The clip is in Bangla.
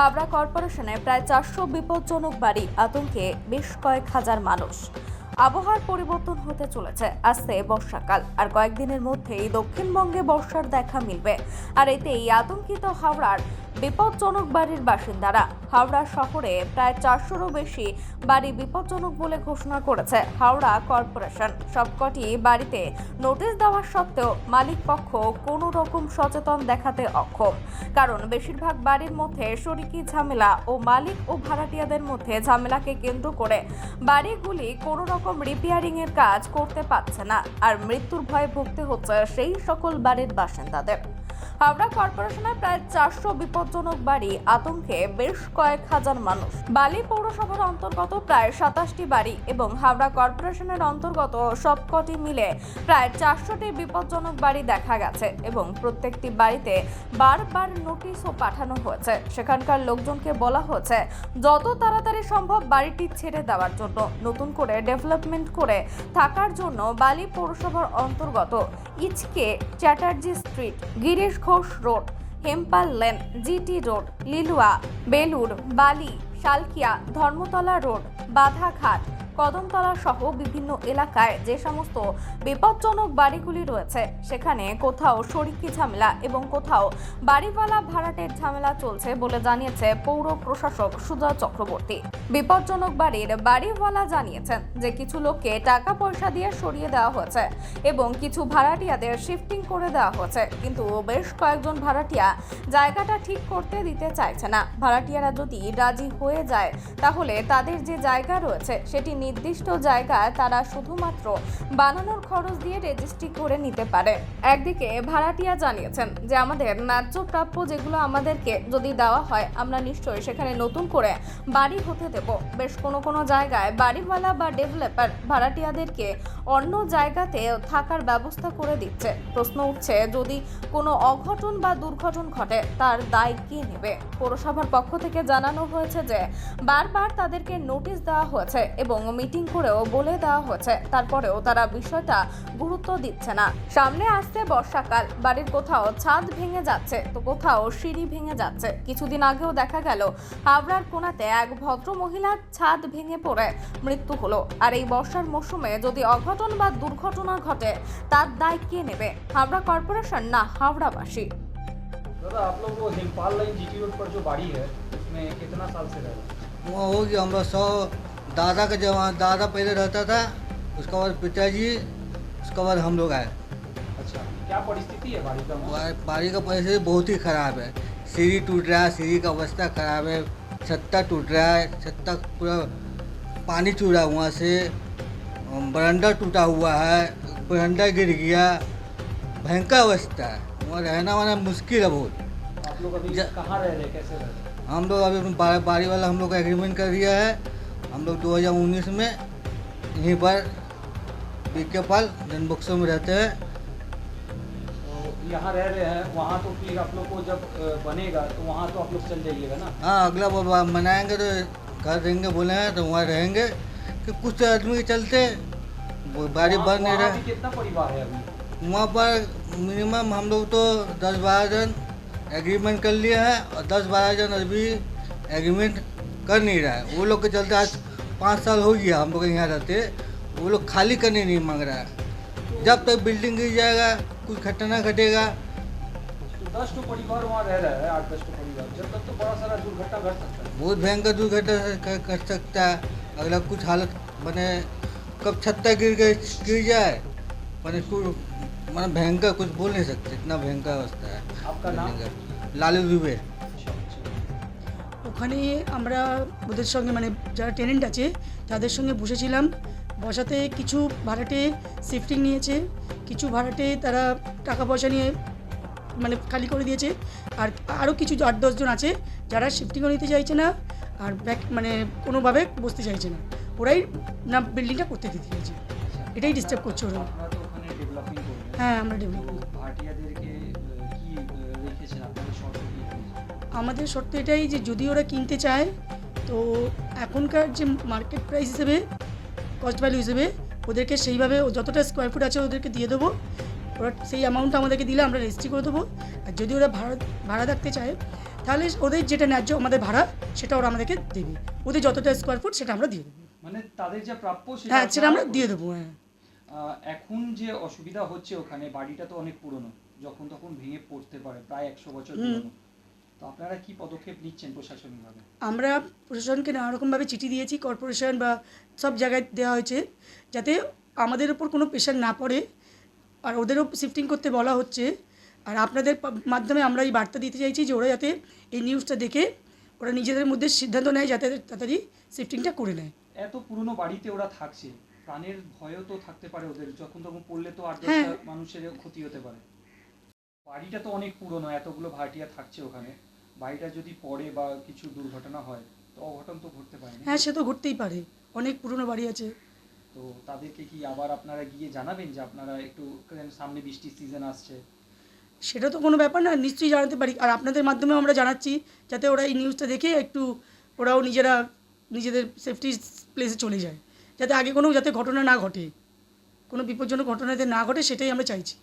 হাবড়া কর্পোরেশনে প্রায় চারশো বিপজ্জনক বাড়ি আতঙ্কে বেশ কয়েক হাজার মানুষ। আবহাওয়ার পরিবর্তন হতে চলেছে। আসছে বর্ষাকাল, আর কয়েকদিনের মধ্যেই দক্ষিণবঙ্গে বর্ষার দেখা মিলবে। আর এতেই আতঙ্কিত হাওড়ার বিপজ্জনক বাড়ির বাসিন্দারা। হাওড়া শহরে প্রায় চারশোরও বেশি বাড়ি বিপজ্জনক বলে ঘোষণা করেছে হাওড়া কর্পোরেশন। সবকটি বাড়িতে নোটিশ দেওয়ার সত্ত্বেও মালিক পক্ষ কোনো রকম সচেতন দেখাতে অক্ষম। কারণ বেশিরভাগ বাড়ির মধ্যে শরিকি ঝামেলা ও মালিক ও ভাড়াটিয়াদের মধ্যে ঝামেলাকে কেন্দ্র করে বাড়িগুলি কোনো রকম রিপেয়ারিং এর কাজ করতে পারছে না। আর মৃত্যুর ভয়ে ভুগতে হচ্ছে সেই সকল বাড়ির বাসিন্দাদের। হাওড়া কর্পোরেশনের প্রায় চারশো বিপজ্জনক বাড়ি, আতঙ্কে বেশ কয়েক হাজার মানুষ। বালি পৌরসভার অন্তর্গত প্রায় সাতাশটি বাড়ি এবং হাওড়া কর্পোরেশনের অন্তর্গত সবকটি মিলে প্রায় চারশোটি বিপজ্জনক বাড়ি দেখা গেছে এবং প্রত্যেকটি বাড়িতে বারবার নোটিশও পাঠানো হয়েছে। সেখানকার লোকজনকে বলা হয়েছে, যত তাড়াতাড়ি সম্ভব বাড়িটি ছেড়ে দেওয়ার জন্য, নতুন করে ডেভেলপমেন্ট করে থাকার জন্য বালি পৌরসভার অন্তর্গত ইচকে Chatterjee street, Girish Ghosh road হেম্পাল lane GT road Liluah Belur Bally Salkia Dharmatala road Badhaghat. Kadamtala সহ বিভিন্ন এলাকায় যে সমস্ত বিপজ্জনক বাড়িগুলি রয়েছে, সেখানে কোথাও শরিকি ঝামেলা এবং কোথাও বাড়িওয়ালা ভাড়াটের ঝামেলা চলছে বলে জানিয়েছে পৌর প্রশাসক সুজা চক্রবর্তী। বিপজ্জনক বাড়ির বাড়িওয়ালা জানিয়েছেন যে কিছু লোককে টাকা পয়সা দিয়ে সরিয়ে দেওয়া হয়েছে এবং কিছু ভাড়াটিয়াদের শিফটিং করে দেওয়া হয়েছে, কিন্তু বেশ কয়েকজন ভাড়াটিয়া জায়গাটা ঠিক করতে দিতে চাইছে না। ভাড়াটিয়ারা যদি রাজি হয়ে যায়, তাহলে তাদের যে জায়গা রয়েছে, সেটি নির্দিষ্ট জায়গায় তারা শুধুমাত্র বানানোর খরচ দিয়ে রেজিস্ট্রি করে নিতে পারে। একদিকে ভাড়াটিয়া জানিয়েছেন যে, আমাদের ন্যায্য প্রাপ্য যেগুলো আমাদেরকে যদি দেওয়া হয়, আমরা নিশ্চয়ই সেখানে নতুন করে বাড়ি হতে দেব। বেশ কোনো কোনো জায়গায় বাড়িওয়ালা বা ডেভেলপার ভাড়াটিয়াদেরকে অন্য জায়গাতে থাকার ব্যবস্থা করে দিচ্ছে। প্রশ্ন উঠছে, যদি কোনো অঘটন বা দুর্ঘটন ঘটে, তার দায় কে নেবে? পৌরসভার পক্ষ থেকে জানানো হয়েছে যে, বারবার তাদেরকে নোটিশ দেওয়া হয়েছে এবং মিটিং করেও বলে দেওয়া হয়েছে তারপরেও তারা বিষয়টা গুরুত্ব দিচ্ছে না সামনে আসছে বর্ষাকাল বাড়ির কোথাও ছাদ ভেঙে যাচ্ছে তো কোথাও সিঁড়ি ভেঙে যাচ্ছে কিছুদিন আগেও দেখা গেল হাওড়ার কোনাতে এক ভদ্র মহিলার ছাদ ভেঙে পড়ে মৃত্যু হলো আর এই বর্ষার মৌসুমে যদি অঘটন বা দুর্ঘটনা ঘটে তার দায় কে নেবে হাওড়া কর্পোরেশন না হাওড়াবাসী दादा आप लोग वो हिमपाल लाइन जीटी रोड पर जो बाड़ी है उसमें कितना साल से रह रहे हैं वहाँ हो गया हमारा सौ दादा का जमा दादा पहले रहता था उसके बाद पिताजी उसके बाद हम लोग आए। अच्छा क्या परिस्थिति है बाड़ी का? बाड़ी का पैसे बहुत ही ख़राब है। सीढ़ी टूट रहा है सीढ़ी का अवस्था ख़राब है छत्ता टूट रहा है छत्ता पूरा पानी चूरा हुआ से बरंडा टूटा हुआ है बरंडा गिर गया भयंकर अवस्था है। वहाँ रहना वहना मुश्किल है बहुत। आप लोग अभी कहाँ रह रहे हैं? कैसे रह रहे हम लोग अभी अपने बा- बाड़ी वाला हम लोग का एग्रीमेंट कर दिया है हम लोग 2019 में यहीं पर बीके पाल जनबक्सों में रहते हैं। तो यहाँ रह रहे हैं वहाँ तो फिर आप लोग को जब बनेगा तो वहाँ तो आप लोग चल जाइएगा ना? हाँ अगला बार बार मनाएँगे तो घर देंगे बोले हैं तो वहाँ रहेंगे कि कुछ आदमी के चलते वहाँ- बन नहीं रहा। कितना परिवार है अभी? वहाँ पर मिनिमम हम लोग तो दस बारह जन एग्रीमेंट कर लिए हैं और दस बारह जन अभी एग्रीमेंट कर नहीं रहा है। वो लोग के चलते आज पाँच साल हो गया हम लोग यहाँ रहते। वो लोग खाली करने नहीं मांग रहा है। जब तक बिल्डिंग गिर जाएगा कुछ घटना घटेगा। तो दस टू परिवार वहाँ रह रहा है आठ दस टू परिवार। जब तक तो बड़ा सारा दुर्घटना घट सकता है। बहुत भयंकर दुर्घटना कर, कर सकता है। अगला कुछ हालत बने कब छत्ता गिर गए गिर जाए। मैंने टूट मैंने भयंकर कुछ बोल नहीं सकते। इतना भयंकर अवस्था है। आपका नाम? लालू दुबे। ওখানে আমরা ওদের সঙ্গে মানে যারা টেনেন্ট আছে তাদের সঙ্গে বসেছিলাম। বসাতে কিছু ভাড়াটে শিফটিং নিয়েছে কিছু ভাড়াটে তারা টাকা পয়সা নিয়ে মানে খালি করে দিয়েছে। আর আরও কিছু আট দশজন আছে যারা শিফটিংও নিতে চাইছে না আর ব্যাক মানে কোনোভাবে বসতে চাইছে না। ওরাই না বিল্ডিংটা করতে দিতে চাইছে। এটাই ডিস্টার্ব করছে ওরা। হ্যাঁ আমরা ডেভেলপ আমাদের শর্ত এটাই যে যদি ওরা কিনতে চায় তো এখনকার যে মার্কেট প্রাইস হিসেবে কস্ট ভ্যালু হিসেবে ওদেরকে সেইভাবে যতটা স্কোয়ার ফুট আছে ওদেরকে দিয়ে দেবো। ওরা সেই অ্যামাউন্টটা আমাদেরকে দিলে আমরা রেজিস্ট্রি করে দেবো। আর যদি ওরা ভাড়া ভাড়া থাকতে চায় তাহলে ওদের যেটা ন্যায্য আমাদের ভাড়া সেটা ওরা আমাদেরকে দেবে। ওদের যতটা স্কোয়ার ফুট সেটা আমরা দিয়ে দেবো। মানে তাদের যা প্রাপ্য সেটা হ্যাঁ সেটা আমরা দিয়ে দেবো হ্যাঁ। এখন যে অসুবিধা হচ্ছে ওখানে বাড়িটা তো অনেক পুরনো। যখন তখন ভেঙে পড়তে পারে প্রায় একশো বছর। পুরনো। তো আপনারা কি পদক্ষেপ নিচ্ছেন প্রশাসনিকভাবে? আমরা প্রশাসনকে নানা রকমভাবে চিঠি দিয়েছি কর্পোরেশন বা সব জায়গায় দেওয়া হয়েছে যাতে আমাদের ওপর কোনো প্রেশার না পড়ে আর ওদেরও শিফটিং করতে বলা হচ্ছে। আর আপনাদের মাধ্যমে আমরা এই বার্তা দিতে চাইছি যে ওরা যাতে এই নিউজটা দেখে ওরা নিজেদের মধ্যে সিদ্ধান্ত নেয় যাতে তাড়াতাড়ি শিফটিংটা করে নেয়। এত পুরনো বাড়িতে ওরা থাকছে প্রাণের ভয়ও তো থাকতে পারে ওদের যখন তখন পড়লে তো আট হ্যাঁ। মানুষের ক্ষতি হতে পারে। বাড়িটা তো অনেক পুরনো এতগুলো ভাড়াটিয়া থাকছে ওখানে। বাড়িটা যদি পড়ে বা কিছু দুর্ঘটনা হয় তো অঘটন তো ঘটতে পারে না হ্যাঁ সে তো ঘটতেই পারে। অনেক পুরনো বাড়ি আছে। তো তাদেরকে কি আবার আপনারা গিয়ে জানাবেন যে আপনারা একটু সামনে বৃষ্টির সিজন আসছে? সেটা তো কোনো ব্যাপার না নিশ্চয়ই জানাতে পারি। আর আপনাদের মাধ্যমেও আমরা জানাচ্ছি যাতে ওরা এই নিউজটা দেখে একটু ওরাও নিজেরা নিজেদের সেফটি প্লেসে চলে যায়। যাতে আগে কোনো যাতে ঘটনা না ঘটে। কোনো বিপজ্জনক ঘটনা যাতে না ঘটে সেটাই আমরা চাইছি।